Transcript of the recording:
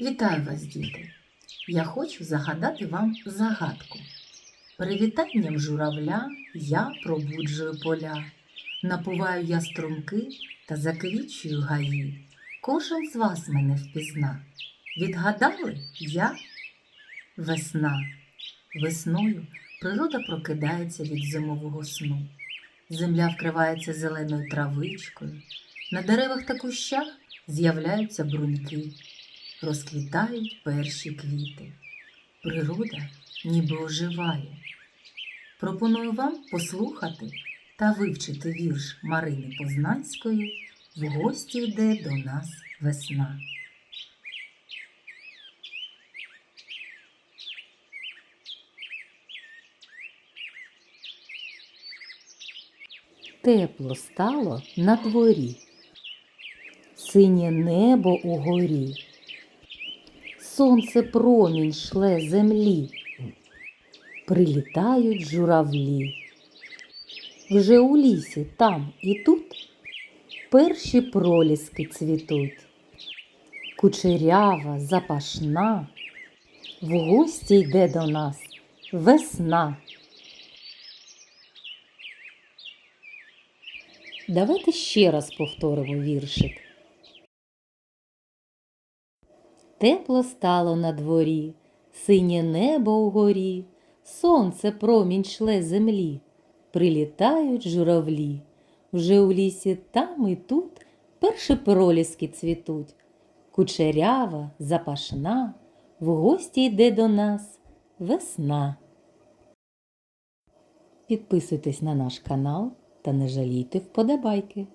Вітаю вас, діти! Я хочу загадати вам загадку. Привітанням журавля я пробуджую поля, напуваю я струмки та заквічую гаї. Кожен з вас мене впізна. Відгадали я весна. Весною природа прокидається від зимового сну. Земля вкривається зеленою травичкою. На деревах та кущах з'являються бруньки розквітають перші квіти. Природа ніби оживає. Пропоную вам послухати та вивчити вірш Марини Познанської В гості йде до нас весна. Тепло стало на дворі, синє небо угорі, сонце промінь шле землі, прилітають журавлі. Вже у лісі там і тут перші проліски цвітуть, кучерява, запашна, в гості йде до нас весна. Давайте ще раз повторимо віршик. Тепло стало на дворі, синє небо угорі, сонце промінь шле землі, прилітають журавлі. Вже у лісі там і тут перші проліски цвітуть. Кучерява, запашна, в гості йде до нас весна. Підписуйтесь на наш канал та не жалійте вподобайки.